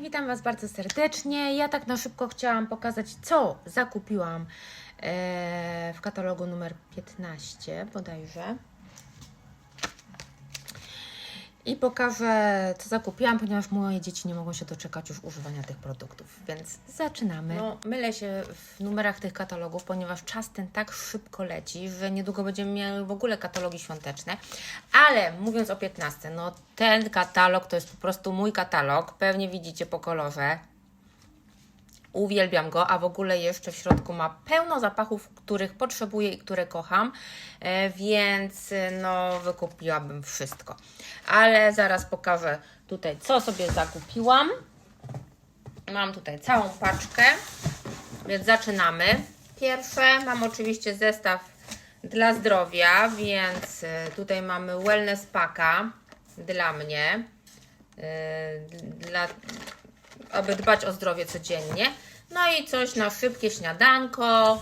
witam Was bardzo serdecznie. Ja tak na szybko chciałam pokazać, co zakupiłam e, w katalogu numer 15 bodajże. I pokażę, co zakupiłam, ponieważ moje dzieci nie mogą się doczekać już używania tych produktów, więc zaczynamy. No, mylę się w numerach tych katalogów, ponieważ czas ten tak szybko leci, że niedługo będziemy mieli w ogóle katalogi świąteczne. Ale mówiąc o 15, no ten katalog to jest po prostu mój katalog, pewnie widzicie po kolorze. Uwielbiam go, a w ogóle jeszcze w środku ma pełno zapachów, których potrzebuję i które kocham, e, więc e, no wykupiłabym wszystko. Ale zaraz pokażę tutaj, co sobie zakupiłam. Mam tutaj całą paczkę, więc zaczynamy. Pierwsze mam oczywiście zestaw dla zdrowia, więc e, tutaj mamy Wellness Packa dla mnie, dla aby dbać o zdrowie codziennie. No i coś na szybkie śniadanko,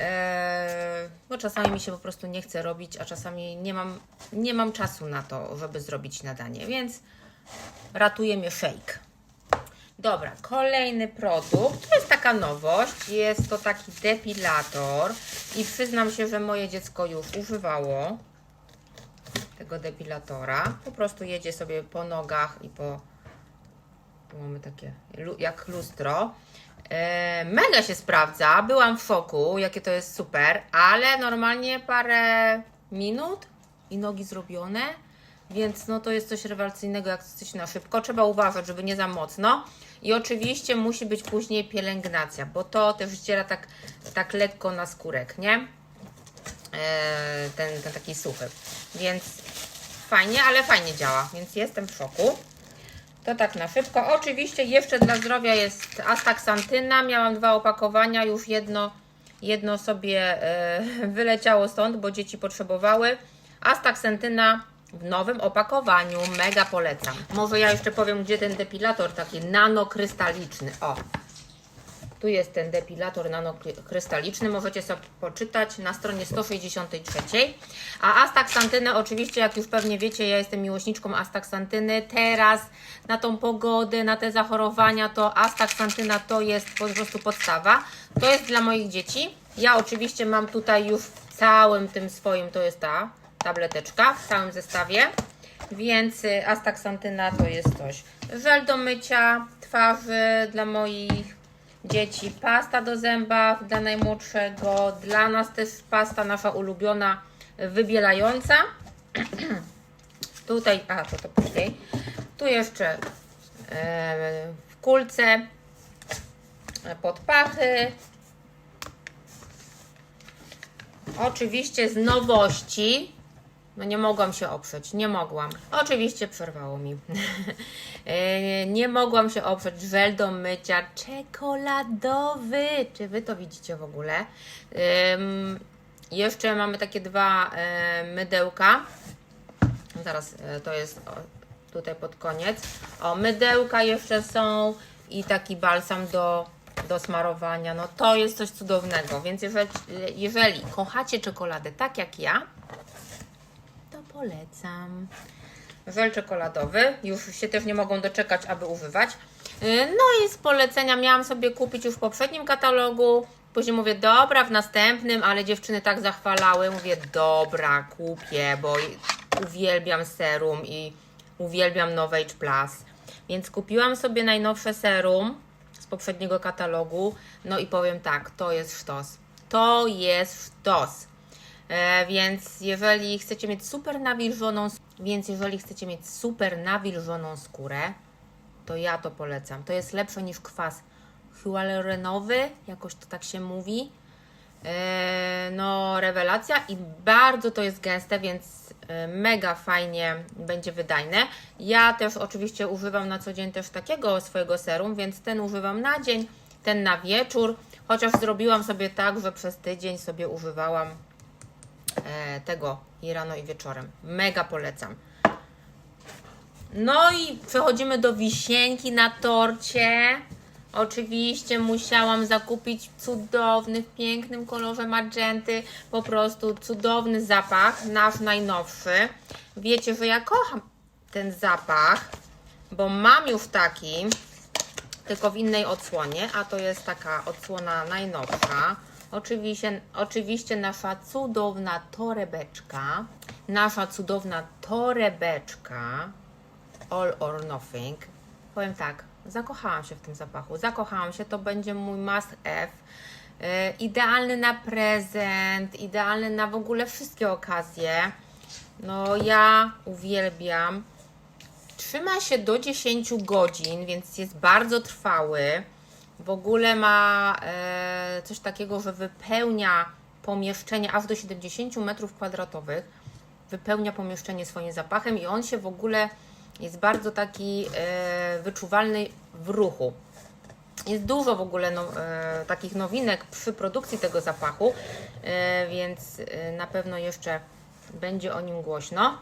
e, bo czasami mi się po prostu nie chce robić, a czasami nie mam, nie mam czasu na to, żeby zrobić śniadanie, więc ratuje mnie shake. Dobra, kolejny produkt. To jest taka nowość. Jest to taki depilator i przyznam się, że moje dziecko już używało tego depilatora. Po prostu jedzie sobie po nogach i po mamy takie jak lustro. E, mega się sprawdza. Byłam w szoku, jakie to jest super, ale normalnie parę minut i nogi zrobione. Więc no to jest coś rewelacyjnego, jak coś na szybko. Trzeba uważać, żeby nie za mocno. I oczywiście musi być później pielęgnacja, bo to też ściera tak, tak lekko na skórek, nie? E, ten, ten taki suchy. Więc fajnie, ale fajnie działa, więc jestem w szoku. To tak na szybko. Oczywiście jeszcze dla zdrowia jest astaksantyna. Miałam dwa opakowania, już jedno, jedno sobie e, wyleciało stąd, bo dzieci potrzebowały. Astaksantyna w nowym opakowaniu. Mega polecam. Może ja jeszcze powiem, gdzie ten depilator taki nanokrystaliczny. O, tu jest ten depilator nanokrystaliczny, możecie sobie poczytać na stronie 163. A astaksantyny, oczywiście, jak już pewnie wiecie, ja jestem miłośniczką astaksantyny. Teraz na tą pogodę, na te zachorowania, to astaksantyna to jest po prostu podstawa. To jest dla moich dzieci. Ja oczywiście mam tutaj już w całym tym swoim, to jest ta tableteczka, w całym zestawie. Więc y, astaksantyna to jest coś. Żel do mycia twarzy dla moich dzieci, pasta do zęba dla najmłodszego, dla nas też pasta nasza ulubiona, wybielająca. Tutaj, a to to później. Tu jeszcze e, w kulce e, pod pachy. Oczywiście z nowości. No nie mogłam się oprzeć, nie mogłam. Oczywiście przerwało mi. E, nie mogłam się oprzeć. Żel do mycia czekoladowy. Czy wy to widzicie w ogóle? Jeszcze mamy takie dwa e, mydełka. Zaraz e, to jest tutaj pod koniec. O, mydełka jeszcze są i taki balsam do, do smarowania. No to jest coś cudownego. Więc jeżeli, jeżeli kochacie czekoladę tak jak ja, polecam. Żel czekoladowy, już się też nie mogą doczekać, aby używać. Yy, No i z polecenia miałam sobie kupić już w poprzednim katalogu. Później mówię, dobra, w następnym, ale dziewczyny tak zachwalały. Mówię, dobra, kupię, bo uwielbiam serum i uwielbiam Novage Plus. Więc kupiłam sobie najnowsze serum z poprzedniego katalogu. No i powiem tak, to jest sztos. To jest sztos. E, więc jeżeli chcecie mieć super nawilżoną, więc jeżeli chcecie mieć super nawilżoną skórę, to ja to polecam. To jest lepsze niż kwas hyalurenowy, jakoś to tak się mówi. E, no, rewelacja i bardzo to jest gęste, więc e, mega fajnie będzie wydajne. Ja też oczywiście używam na co dzień też takiego swojego serum, więc ten używam na dzień, ten na wieczór. Chociaż zrobiłam sobie tak, że przez tydzień sobie używałam tego i rano i wieczorem. Mega polecam. No i przechodzimy do wisienki na torcie. Oczywiście musiałam zakupić cudowny, w pięknym kolorze magenty, po prostu cudowny zapach, nasz najnowszy. Wiecie, że ja kocham ten zapach, bo mam już taki tylko w innej odsłonie, a to jest taka odsłona najnowsza. Oczywiście, oczywiście nasza cudowna torebeczka, nasza cudowna torebeczka All or Nothing. Powiem tak, zakochałam się w tym zapachu, zakochałam się, to będzie mój must have. Yy, idealny na prezent, idealny na w ogóle wszystkie okazje. No ja uwielbiam. Trzyma się do 10 godzin, więc jest bardzo trwały. W ogóle ma e, coś takiego, że wypełnia pomieszczenie aż do 70 metrów kwadratowych. Wypełnia pomieszczenie swoim zapachem i on się w ogóle jest bardzo taki e, wyczuwalny w ruchu. Jest dużo w ogóle no, e, takich nowinek przy produkcji tego zapachu, więc na pewno jeszcze będzie o nim głośno,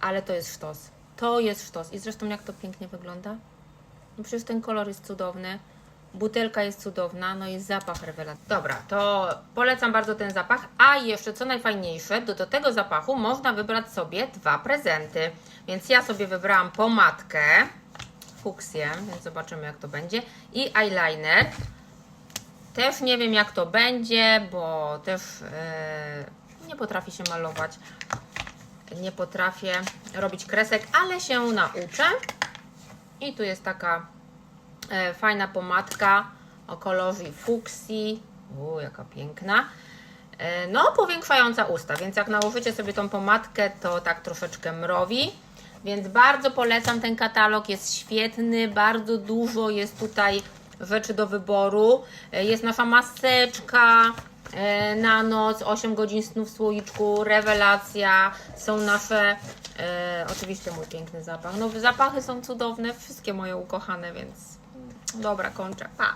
ale to jest sztos. To jest sztos. I zresztą jak to pięknie wygląda? No przecież ten kolor jest cudowny. Butelka jest cudowna, no jest zapach rewelacyjny. Dobra, to polecam bardzo ten zapach. A jeszcze co najfajniejsze, do, do tego zapachu można wybrać sobie dwa prezenty. Więc ja sobie wybrałam pomadkę fuksję, więc zobaczymy jak to będzie. I eyeliner. Też nie wiem jak to będzie, bo też e, nie potrafię się malować. Nie potrafię robić kresek, ale się nauczę. I tu jest taka fajna pomadka o kolorze fuksji. U, jaka piękna. E, no, powiększająca usta, więc jak nałożycie sobie tą pomadkę, to tak troszeczkę mrowi. Więc bardzo polecam ten katalog, jest świetny, bardzo dużo jest tutaj rzeczy do wyboru. E, Jest nasza maseczka e, na noc, 8 godzin snu w słoiczku, rewelacja. Są nasze, e, oczywiście mój piękny zapach. No zapachy są cudowne, wszystkie moje ukochane, więc dobra, kończę. Pa!